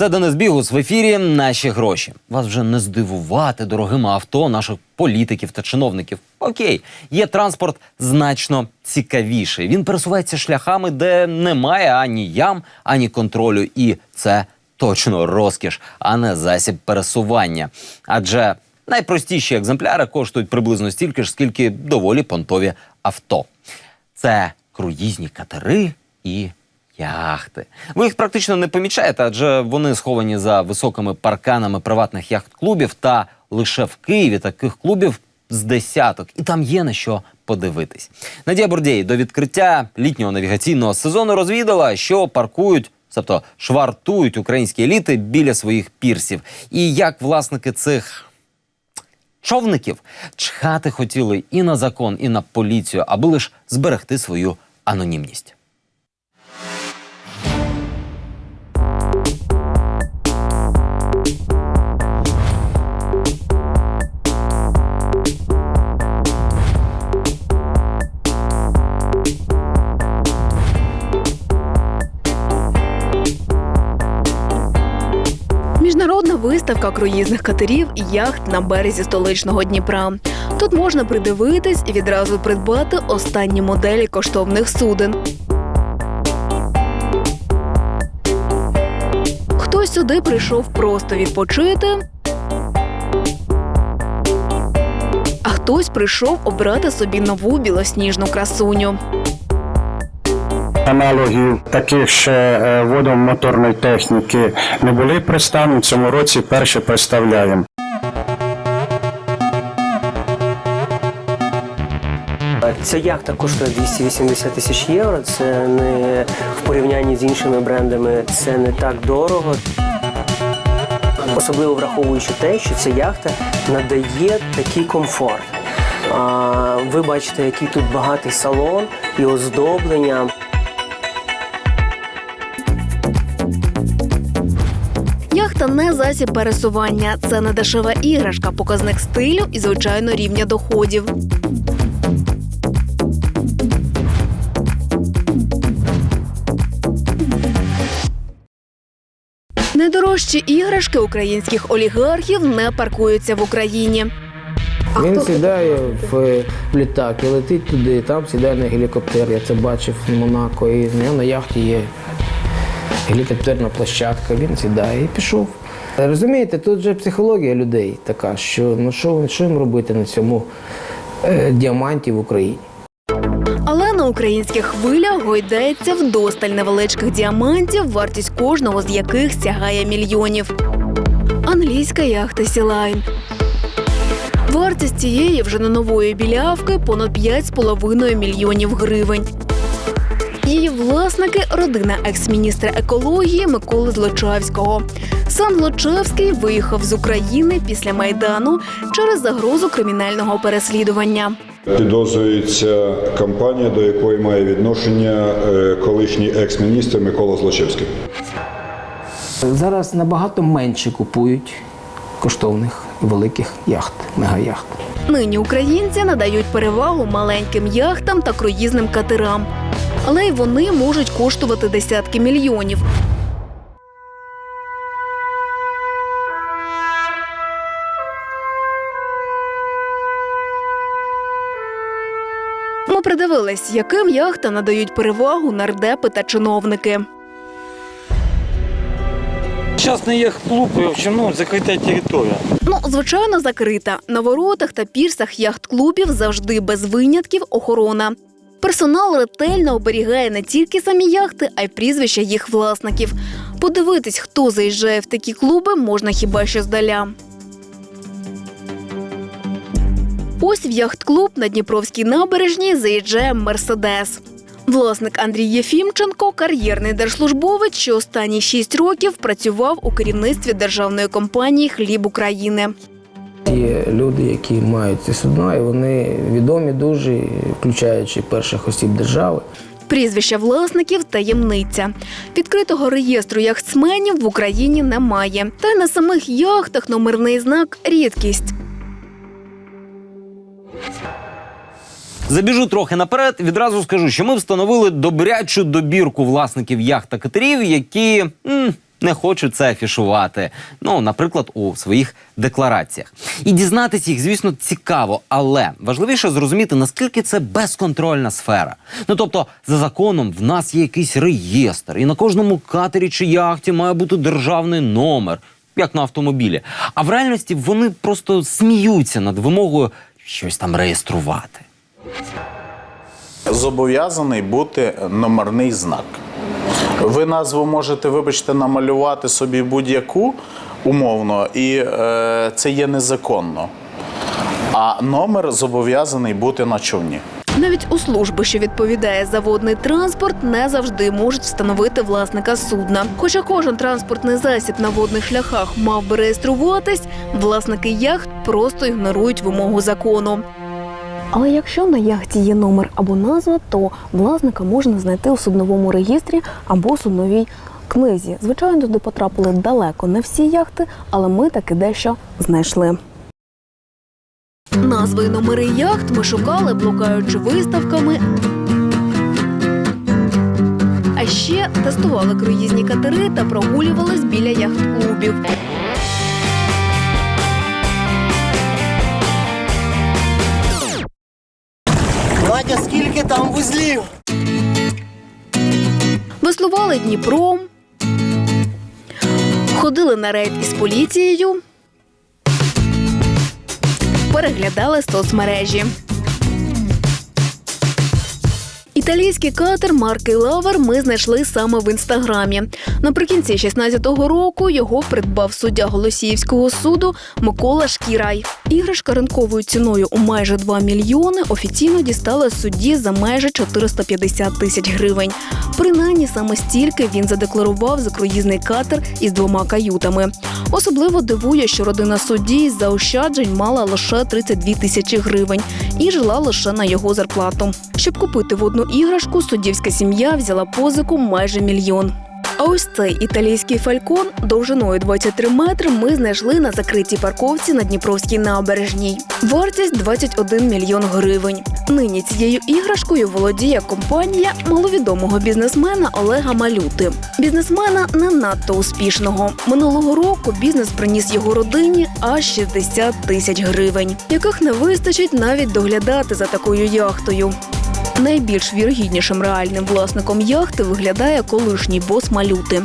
Це Денис Бігус в ефірі. Наші гроші. Вас вже не здивувати дорогими авто наших політиків та чиновників. Окей, є транспорт значно цікавіший. Він пересувається шляхами, де немає ані ям, ані контролю, і це точно розкіш, а не засіб пересування. Адже найпростіші екземпляри коштують приблизно стільки ж, скільки доволі понтові авто. Це круїзні катери і яхти. Ви їх практично не помічаєте, адже вони сховані за високими парканами приватних яхт-клубів. Та лише в Києві таких клубів з десяток, і там є на що подивитись. Надія Бордєй до відкриття літнього навігаційного сезону розвідала, що паркують. Тобто швартують українські еліти біля своїх пірсів. І як власники цих човників чхати хотіли і на закон, і на поліцію, аби лише зберегти свою анонімність. Виставка круїзних катерів і яхт на березі столичного Дніпра. Тут можна придивитись і відразу придбати останні моделі коштовних суден. Хтось сюди прийшов просто відпочити. А хтось прийшов обрати собі нову білосніжну красуню. Аналогів таких ще е, водомоторної техніки не були представлені. В цьому році перше представляємо. Ця яхта коштує 280 тисяч євро. Це не в порівнянні з іншими брендами, це не так дорого. Особливо враховуючи те, що ця яхта надає такий комфорт. Ви бачите, який тут багатий салон і оздоблення. Яхта не засіб пересування. Це не дешева іграшка, показник стилю і, звичайно, рівня доходів. Найдорожчі іграшки українських олігархів не паркуються в Україні. Він сідає в літак і летить туди, там сідає на гелікоптер. Я це бачив в Монако. І на яхті є гелікоптерна площадка. Він сідає і пішов. Розумієте, тут же психологія людей така, що ну що, що їм робити на цьому е, діаманті в Україні. Але на українських хвилях гойдається вдосталь невеличких діамантів, вартість кожного з яких сягає мільйонів. Англійська яхта Сілайн. Вартість цієї вже не нової білявки понад 5,5 мільйонів гривень. Її власники родина екс-міністра екології Миколи Злочевського. Сам Злочевський виїхав з України після майдану через загрозу кримінального переслідування. Підозрюється компанія, до якої має відношення е, колишній екс-міністр Микола Злочевський. Зараз набагато менше купують коштовних великих яхт, мегаяхт. Нині українці надають перевагу маленьким яхтам та круїзним катерам. Але й вони можуть коштувати десятки мільйонів. Ми придивились, яким яхтам надають перевагу нардепи та чиновники. Частный яхт-клуб, в общем, ну, закрытая территория. Ну, звичайно, закрита. На воротах та пірсах яхт-клубів завжди без винятків охорона. Персонал ретельно оберігає не тільки самі яхти, а й прізвища їх власників. Подивитись, хто заїжджає в такі клуби, можна хіба що здаля. Ось в яхт-клуб на Дніпровській набережній заїжджає Мерседес. Власник Андрій Єфімченко кар'єрний держслужбовець, що останні шість років працював у керівництві державної компанії Хліб України. Є люди, які мають ці судна, і вони відомі дуже, включаючи перших осіб держави. Прізвища власників таємниця. Відкритого реєстру яхтсменів в Україні немає. Та й на самих яхтах номерний знак рідкість. Забіжу трохи наперед. Відразу скажу, що ми встановили добрячу добірку власників яхт та катерів, які м, не хочуть це афішувати. Ну, наприклад, у своїх деклараціях. І дізнатись їх, звісно, цікаво, але важливіше зрозуміти, наскільки це безконтрольна сфера. Ну тобто, за законом в нас є якийсь реєстр, і на кожному катері чи яхті має бути державний номер, як на автомобілі. А в реальності вони просто сміються над вимогою щось там реєструвати. зобов'язаний бути номерний знак. Ви назву можете, вибачте, намалювати собі будь-яку умовно, і е, це є незаконно. А номер зобов'язаний бути на човні. Навіть у служби, що відповідає за водний транспорт, не завжди можуть встановити власника судна. Хоча кожен транспортний засіб на водних шляхах мав би реєструватись, власники яхт просто ігнорують вимогу закону. Але якщо на яхті є номер або назва, то власника можна знайти у судновому реєстрі або судновій книзі. Звичайно, туди потрапили далеко не всі яхти, але ми таки дещо знайшли. Назви і номери яхт ми шукали, блукаючи виставками. А ще тестували круїзні катери та прогулювались біля яхт-клубів. Надя, скільки там вузлів? Веслували Дніпром, ходили на рейд із поліцією, переглядали соцмережі. Італійський катер марки Лавер ми знайшли саме в інстаграмі. Наприкінці 16-го року його придбав суддя Голосіївського суду Микола Шкірай. Іграшка ринковою ціною у майже 2 мільйони офіційно дістала судді за майже 450 тисяч гривень. Принаймні саме стільки він задекларував за круїзний катер із двома каютами. Особливо дивує, що родина судді з заощаджень мала лише 32 тисячі гривень і жила лише на його зарплату. Щоб купити водну іграшку, суддівська сім'я взяла позику майже мільйон. А ось цей італійський фалькон довжиною 23 метри ми знайшли на закритій парковці на Дніпровській набережній. Вартість 21 мільйон гривень. Нині цією іграшкою володіє компанія маловідомого бізнесмена Олега Малюти. Бізнесмена не надто успішного. Минулого року бізнес приніс його родині аж 60 тисяч гривень, яких не вистачить навіть доглядати за такою яхтою. Найбільш вірогіднішим реальним власником яхти виглядає колишній бос Малюти.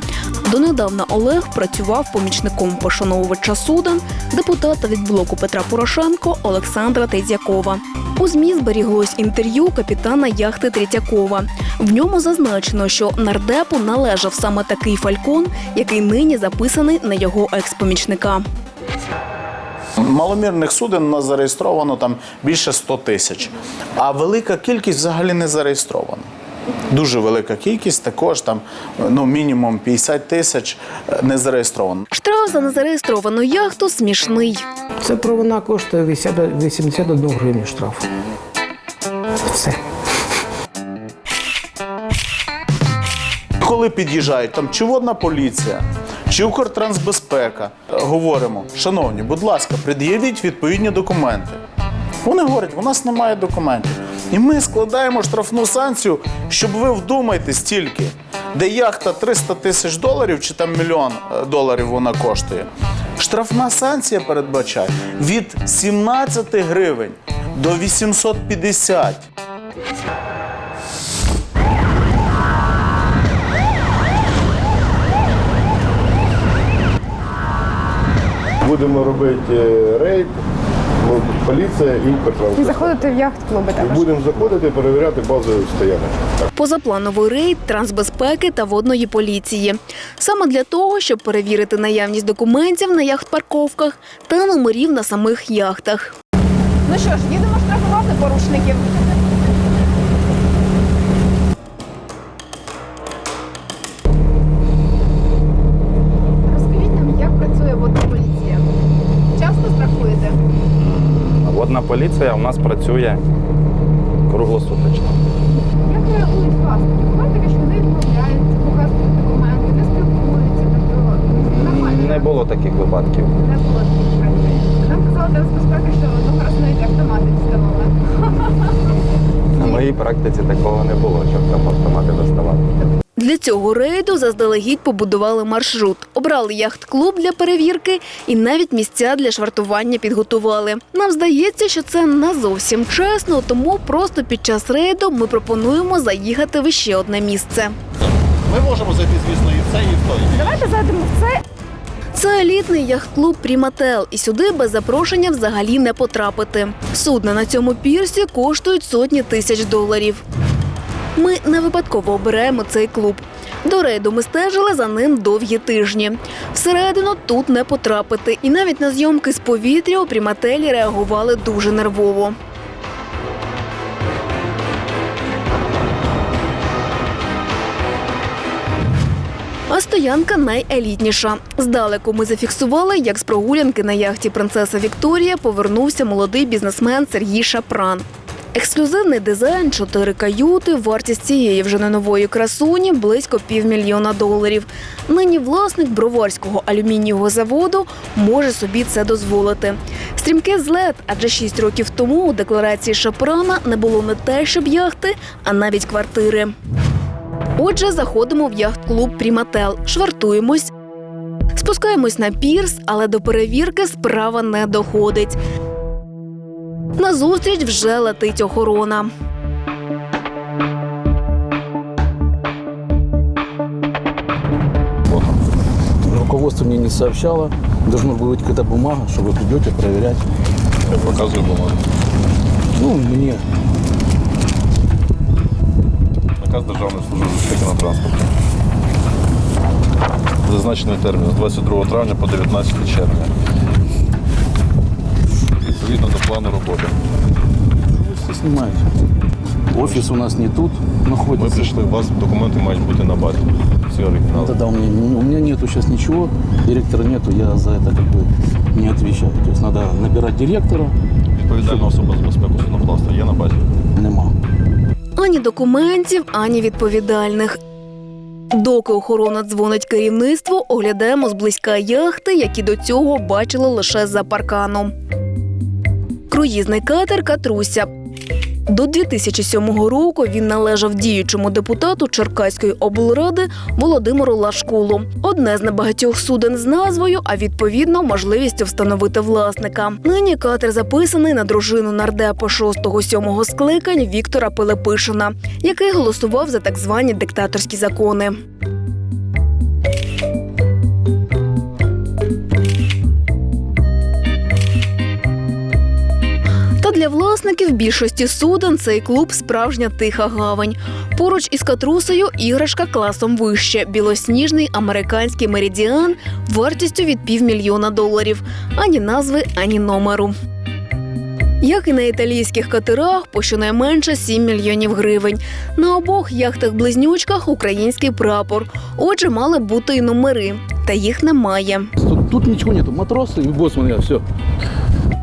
Донедавна Олег працював помічником пошановувача суден, депутата від блоку Петра Порошенко Олександра Третьякова. У змі зберіглось інтерв'ю капітана яхти Третьякова. В ньому зазначено, що нардепу належав саме такий фалькон, який нині записаний на його екс-помічника. Маломірних суден у нас зареєстровано там більше 100 тисяч, а велика кількість взагалі не зареєстрована. Дуже велика кількість, також там ну, мінімум 50 тисяч е, не зареєстровано. Штраф за незареєстровану яхту смішний. Це провина коштує 80 81 гривню штрафу. Коли під'їжджають там чи водна поліція, чи Укртрансбезпека, е, говоримо, шановні, будь ласка, пред'явіть відповідні документи. Вони говорять, у нас немає документів. І ми складаємо штрафну санкцію, щоб ви вдумайтесь тільки, де яхта 300 тисяч доларів чи там мільйон е, доларів вона коштує. Штрафна санкція передбачає від 17 гривень до 850. Будемо робити е, рейд, ну, поліція і Укртранспорт. Заходити в яхт-клуби І Будемо заходити, перевіряти базу стоянок. Позаплановий рейд трансбезпеки та водної поліції. Саме для того, щоб перевірити наявність документів на яхт-парковках та номерів на самих яхтах. Ну що ж, їдемо штрафувати порушників. Поліція у нас працює круглосуточно. Як реагують власники? Буває таке, що вони відмовляються, показують документи, не спілкуються, тобто нормально. Не було таких випадків. Не було таких працює. Нам казали Держбезпеки, що одного разу навіть автомати діставали. На моїй практиці такого не було, щоб там автомати доставати. Для цього рейду заздалегідь побудували маршрут, обрали яхт-клуб для перевірки і навіть місця для швартування підготували. Нам здається, що це не зовсім чесно, тому просто під час рейду ми пропонуємо заїхати в ще одне місце. Ми можемо зайти, звісно, і в це, і в то. Давайте зайдемо в це. Це елітний яхт-клуб Прімател, і сюди без запрошення взагалі не потрапити. Судна на цьому пірсі коштують сотні тисяч доларів. Ми не випадково обираємо цей клуб. До рейду ми стежили за ним довгі тижні. Всередину тут не потрапити, і навіть на зйомки з повітря у Прімателі реагували дуже нервово. А стоянка найелітніша. Здалеку ми зафіксували, як з прогулянки на яхті принцеса Вікторія повернувся молодий бізнесмен Сергій Шапран. Ексклюзивний дизайн, чотири каюти, вартість цієї вже не нової красуні близько півмільйона доларів. Нині власник броварського алюмінієвого заводу може собі це дозволити. Стрімке злет, адже шість років тому у декларації Шапрана не було не те, щоб яхти, а навіть квартири. Отже, заходимо в яхт-клуб Прімател, швартуємось, спускаємось на пірс, але до перевірки справа не доходить. Назустріч вже летить охорона. Руководство мне не сообщало. Должна быть какая-то бумага, что вы придете проверять. Я показую бумагу. Ну, мне Наказ Державної служби безпеки на транспорті. Зазначений термін з 22 травня по 19 червня. Відповідно до плану роботи. все снимаете. Офис у нас не тут Ми находится. прийшли, у вас документи мають бути на базі. Всі оригінали. Тогда у меня, у меня нету сейчас ничего, директора нету, я за это как бы не отвечаю. То есть надо набирать директора, Відповідальна особа з безпеки судноплавства є на базі. нема. Ані документів, ані відповідальних. Доки охорона дзвонить керівництву, оглядаємо зблизька яхти, які до цього бачили лише за парканом. Круїзний катер Катруся. До 2007 року він належав діючому депутату Черкаської облради Володимиру Лашкулу. Одне з небагатьох суден з назвою, а відповідно можливістю встановити власника. Нині катер записаний на дружину нардепа 6-7 скликань Віктора Пилипишина, який голосував за так звані диктаторські закони. Для власників більшості суден цей клуб справжня тиха гавань. Поруч із катрусею іграшка класом вище білосніжний американський меридіан вартістю від півмільйона доларів. Ані назви, ані номеру. Як і на італійських катерах, по щонайменше 7 мільйонів гривень. На обох яхтах-близнючках український прапор. Отже, мали бути і номери, та їх немає. Тут, тут ничего нету. Матросы и боцман, все.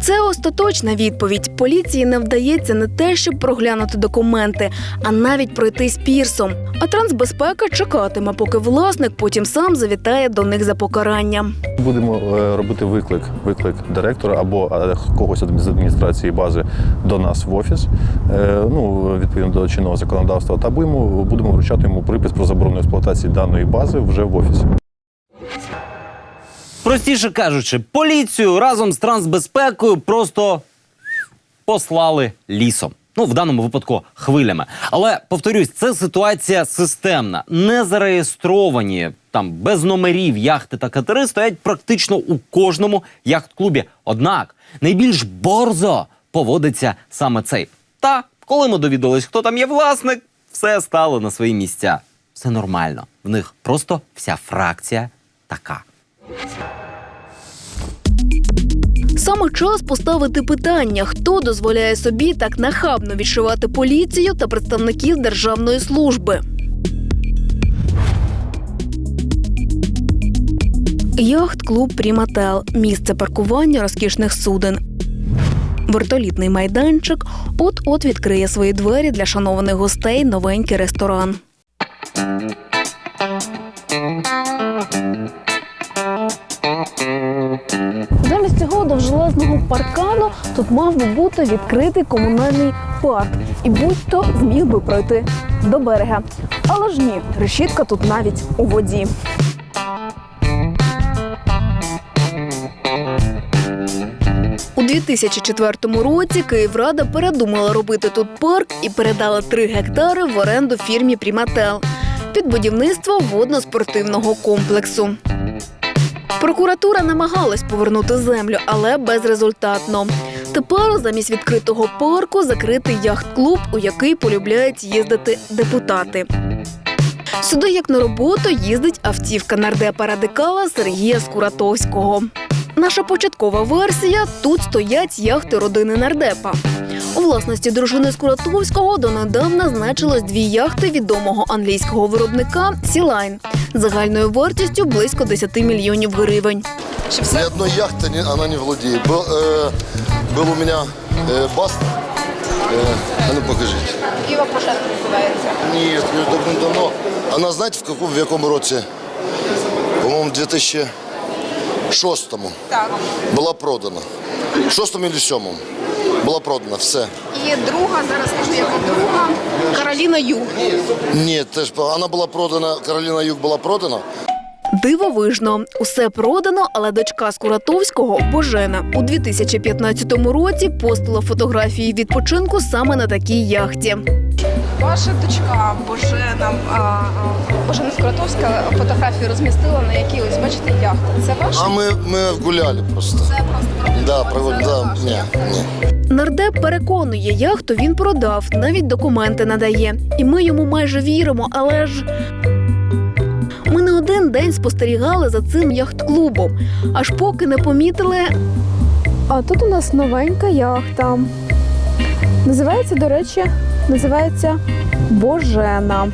Це остаточна відповідь. Поліції не вдається не те, щоб проглянути документи, а навіть пройтись пірсом. А трансбезпека чекатиме, поки власник потім сам завітає до них за покаранням. Будемо е, робити виклик, виклик директора або е, когось з адміністрації бази до нас в офіс, е, ну, відповідно до чинного законодавства, та будемо, будемо вручати йому припис про заборону експлуатації даної бази вже в офісі. Простіше кажучи, поліцію разом з трансбезпекою просто послали лісом. Ну, в даному випадку хвилями. Але повторюсь, це ситуація системна. Не зареєстровані там без номерів яхти та катери стоять практично у кожному яхт-клубі. Однак найбільш борзо поводиться саме цей. Та коли ми довідались, хто там є власник, все стало на свої місця. Все нормально. В них просто вся фракція така. Саме час поставити питання, хто дозволяє собі так нахабно відшивати поліцію та представників державної служби. Яхт-клуб Прімател місце паркування розкішних суден. Вертолітний майданчик от-от відкриє свої двері для шанованих гостей новенький ресторан. Довжелезного паркану тут мав би бути відкритий комунальний парк, і будь-хто зміг би пройти до берега. Але ж ні, решітка тут навіть у воді. У 2004 році Київрада передумала робити тут парк і передала 3 гектари в оренду фірмі Прімател під будівництво водно-спортивного комплексу. Прокуратура намагалась повернути землю, але безрезультатно. Тепер замість відкритого парку закритий яхт-клуб, у який полюбляють їздити депутати. Сюди, як на роботу, їздить автівка нардепа радикала Сергія Скуратовського. Наша початкова версія тут стоять яхти родини нардепа У власності дружини Скуратовського донедавна значилось дві яхти відомого англійського виробника Сілайн загальною вартістю близько 10 мільйонів гривень. Ни одной яхты не- она не владеет. Был, э, был у меня э, баст. Э, а ну покажите. Києва пожежа називається. Нет, не давно-давно. Она знаете, в каком, в якому році? По-моему, в 2006 Так. была продана. В шостому или сьомому була продана, все. І друга, зараз скажу, яка друга. Кароліна Юг. Ні, теж вона була продана, Кароліна Юг була продана. Дивовижно, усе продано, але дочка Скуратовського Божена у 2015 році постила фотографії відпочинку саме на такій яхті. Ваша дочка Божена, Божена Скоротовська фотографію розмістила на якій ось бачите яхта. Це ваша? А ми, ми гуляли просто. Це просто Да, провод, да, ні, ні. Нардеп переконує, яхту він продав, навіть документи надає. І ми йому майже віримо, але ж. Один день спостерігали за цим яхт-клубом, аж поки не помітили А тут у нас новенька яхта. Називається, до речі, називається Божена.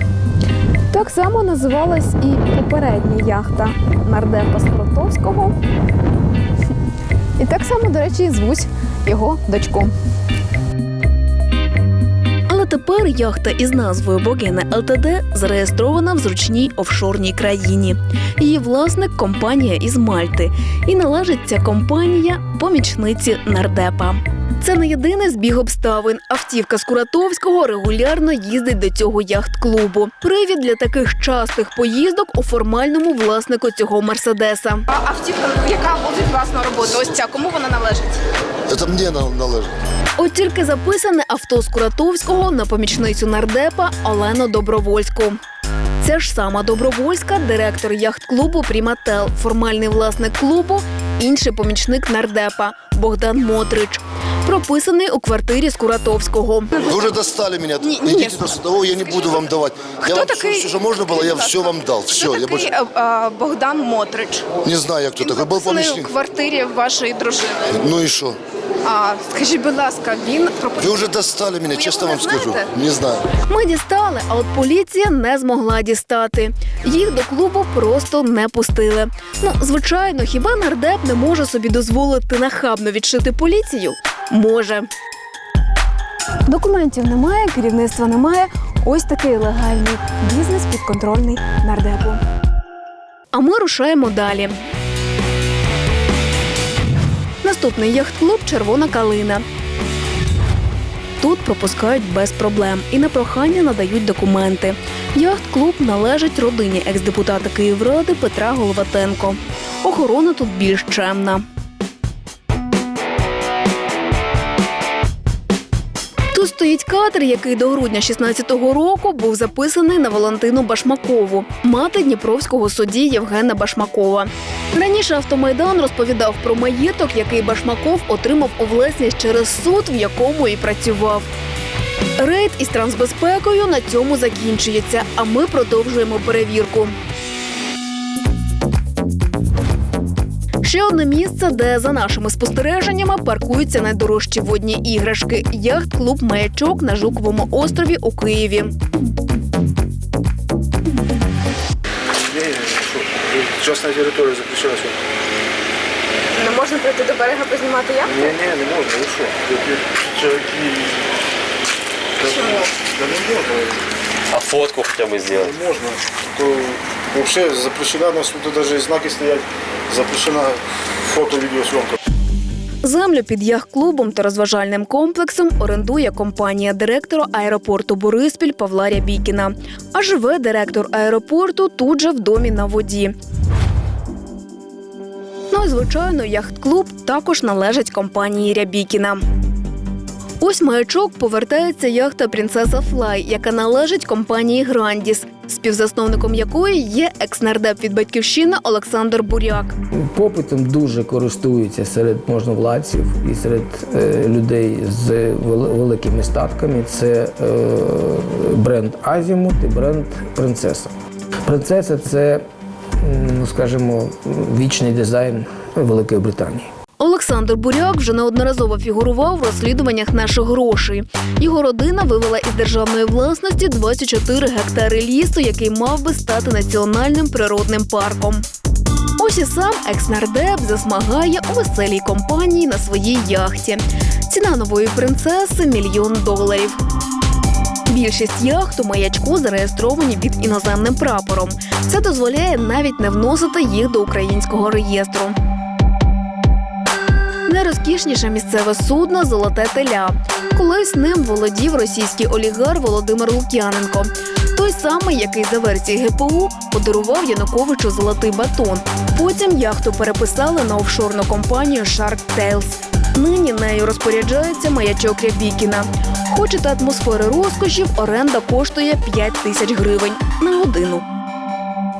Так само називалась і попередня яхта нардепа Скоротовського. І так само, до речі, звуть його дочку. Тепер яхта із назвою Богена ЛТД зареєстрована в зручній офшорній країні. Її власник компанія із Мальти, і належить ця компанія помічниці нардепа. Це не єдиний збіг обставин. Автівка Скуратовського регулярно їздить до цього яхт-клубу. Привід для таких частих поїздок у формальному власнику цього мерседеса. А автівка, яка возить вас на роботу, ось ця, кому вона належить? Це мені на- належить. От тільки записане авто з Куратовського на помічницю нардепа Олену Добровольську. Це ж сама Добровольська, директор яхт-клубу Прімател, формальний власник клубу, інший помічник нардепа Богдан Мотрич, прописаний у квартирі Скуратовського. Вы уже достали меня. Не- не Идите до суда, Ой, я не буду вам давать. я вам такий? все, що можна було, я все вам дал. Все, Хто я такий больше е, Богдан Мотрич? не знаю, як хто такий. Був прописаний у квартирі вашої дружини. Ну і що? А скажіть, будь ласка, він Ви вже достали мене, Ви чесно вам не скажу. Не знаю. Ми дістали, а от поліція не змогла дістати. Їх до клубу просто не пустили. Ну, звичайно, хіба нардеп не може собі дозволити нахабно відшити поліцію? Може. Документів немає, керівництва немає. Ось такий легальний бізнес підконтрольний нардепу. А ми рушаємо далі. Наступний яхт-клуб Червона калина. Тут пропускають без проблем і на прохання надають документи. Яхт-клуб належить родині екс-депутата Київради Петра Головатенко. Охорона тут більш чемна. Тут стоїть катер, який до грудня 16-го року був записаний на Валентину Башмакову, мати дніпровського судді Євгена Башмакова. Раніше автомайдан розповідав про маєток, який Башмаков отримав у власність через суд, в якому і працював. Рейд із трансбезпекою на цьому закінчується, а ми продовжуємо перевірку. Ще одне місце, де за нашими спостереженнями паркуються найдорожчі водні іграшки яхт-клуб Маячок на Жуковому острові у Києві. Территория запрещена сюда. Не можна прийти до берега познімати яхту? Не, не, не вы что? Чуваки... Чому? Да не можно. А фотку хотя бы сделать? Не можно. То вообще запрещена, у нас тут даже знаки стоять. Запрещена фото-видеосъемка. Землю під яхт-клубом та розважальним комплексом орендує компанія директора аеропорту Бориспіль Павла Рябікіна. А живе директор аеропорту тут же в домі на воді. Ну і звичайно, яхт-клуб також належить компанії Рябікіна. Ось маячок повертається яхта Принцеса Флай, яка належить компанії Грандіс, співзасновником якої є екс-нардеп від батьківщини Олександр Буряк. Попитом дуже користуються серед можновладців і серед е, людей з великими статками. Це е, бренд Азімут і бренд Принцеса. Принцеса це, ну скажімо, вічний дизайн Великої Британії. Олександр Буряк вже неодноразово фігурував в розслідуваннях наших грошей. Його родина вивела із державної власності 24 гектари лісу, який мав би стати національним природним парком. Ось і сам екс-нардеп засмагає у веселій компанії на своїй яхті. Ціна нової принцеси мільйон доларів. Більшість яхт у маячку зареєстровані під іноземним прапором. Це дозволяє навіть не вносити їх до українського реєстру. Найрозкішніше місцеве судно Золоте теля. Колись ним володів російський олігарх Володимир Лук'яненко. Той самий, який за версією ГПУ подарував Януковичу золотий батон. Потім яхту переписали на офшорну компанію Shark Tales. Нині нею розпоряджається маячок Рябікіна. Хочете атмосфери розкошів, оренда коштує 5 тисяч гривень на годину.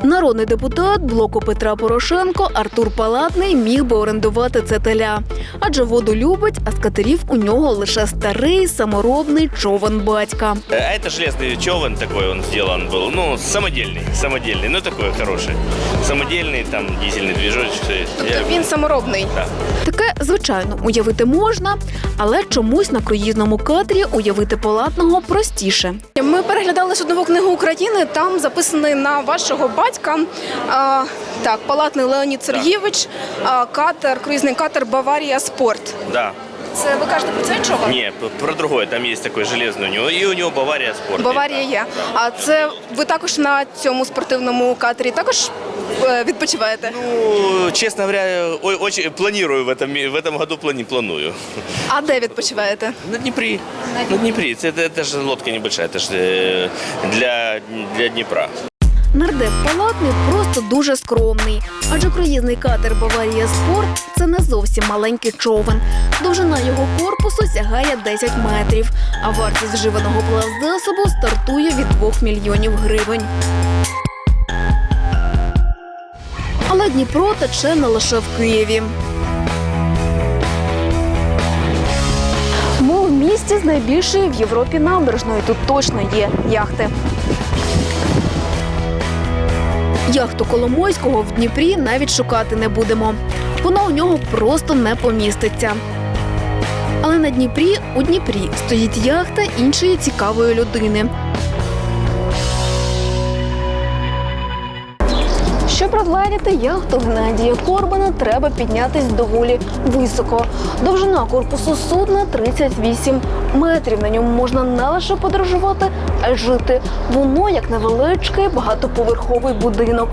Народний депутат блоку Петра Порошенко Артур Палатний міг би орендувати це теля, адже воду любить, а з катерів у нього лише старий саморобний човен батька. А это железный човен такой он сделан был. Ну, самодельный, самодельный, ну такой хороший. Самодельный, там дизельный движочек. Я люблю. Він саморобний. Да. Таке, звичайно, уявити можна, але чомусь на круїзному катері уявити палатного простіше. Ми переглядали суднову книгу України. Там записаний на вашого батька. А, так, палатний Леонід Сергійович, а, катер, круїзний катер Баварія Спорт. Да. Це ви кажете про цей човен? Не, п- про другое. Там есть такой железный у него. И у него Бавария спорт. Баварія є. А це ви також на цьому спортивному катері також е, відпочиваєте? Ну, честно говоря, ой, очень планирую в этом, ми- в этом году плани, планую. А де відпочиваєте? На Днепре. На Днепре. Это, это же лодка небольшая, это же э, для, для Днепра. Нардеп палатний просто дуже скромний, адже круїзний катер Баварія Спорт це не зовсім маленький човен. Довжина його корпусу сягає 10 метрів, а вартість вживаного плавзасобу стартує від 2 мільйонів гривень. Але Дніпро тече не лише в Києві. Ми в місті з найбільшою в Європі набережною. Тут точно є яхти. Яхту Коломойського в Дніпрі навіть шукати не будемо. Вона у нього просто не поміститься. Але на Дніпрі у Дніпрі стоїть яхта іншої цікавої людини. Щоб розгледіти яхту Геннадія Корбана, треба піднятись доволі високо. Довжина корпусу судна 38 метрів. На ньому можна не лише подорожувати, а й жити. Воно як невеличкий багатоповерховий будинок.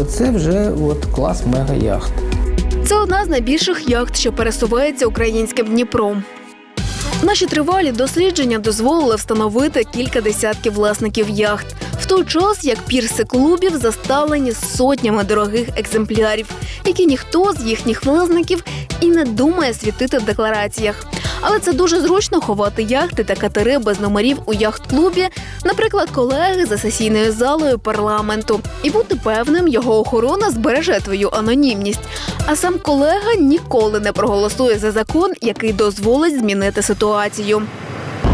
Оце вже от клас мега-яхт. Це одна з найбільших яхт, що пересувається українським Дніпром. Наші тривалі дослідження дозволили встановити кілька десятків власників яхт, той час як пірси клубів заставлені сотнями дорогих екземплярів, які ніхто з їхніх власників і не думає світити в деклараціях. Але це дуже зручно ховати яхти та катери без номерів у яхт-клубі, наприклад, колеги за сесійною залою парламенту, і бути певним, його охорона збереже твою анонімність. А сам колега ніколи не проголосує за закон, який дозволить змінити ситуацію.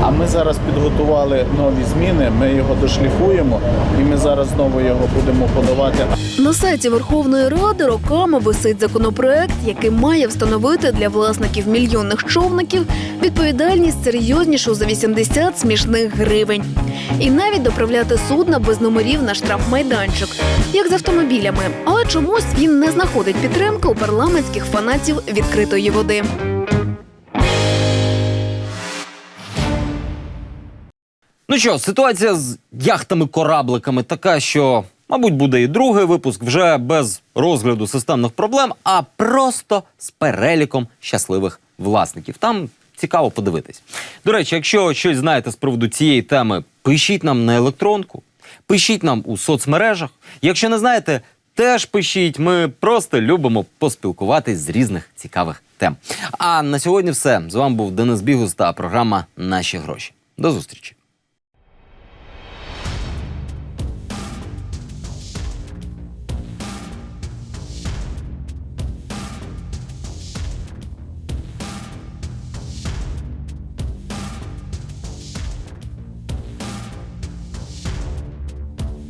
А ми зараз підготували нові зміни, ми його дошліфуємо і ми зараз знову його будемо подавати. На сайті Верховної Ради роками висить законопроект, який має встановити для власників мільйонних човників відповідальність серйознішу за 80 смішних гривень. І навіть доправляти судна без номерів на штрафмайданчик, як з автомобілями. Але чомусь він не знаходить підтримки у парламентських фанатів відкритої води. Ну що, ситуація з яхтами-корабликами така, що Мабуть, буде і другий випуск вже без розгляду системних проблем, а просто з переліком щасливих власників. Там цікаво подивитись. До речі, якщо щось знаєте з приводу цієї теми, пишіть нам на електронку, пишіть нам у соцмережах. Якщо не знаєте, теж пишіть. Ми просто любимо поспілкуватись з різних цікавих тем. А на сьогодні все. З вами був Денис Бігус та програма Наші гроші. До зустрічі.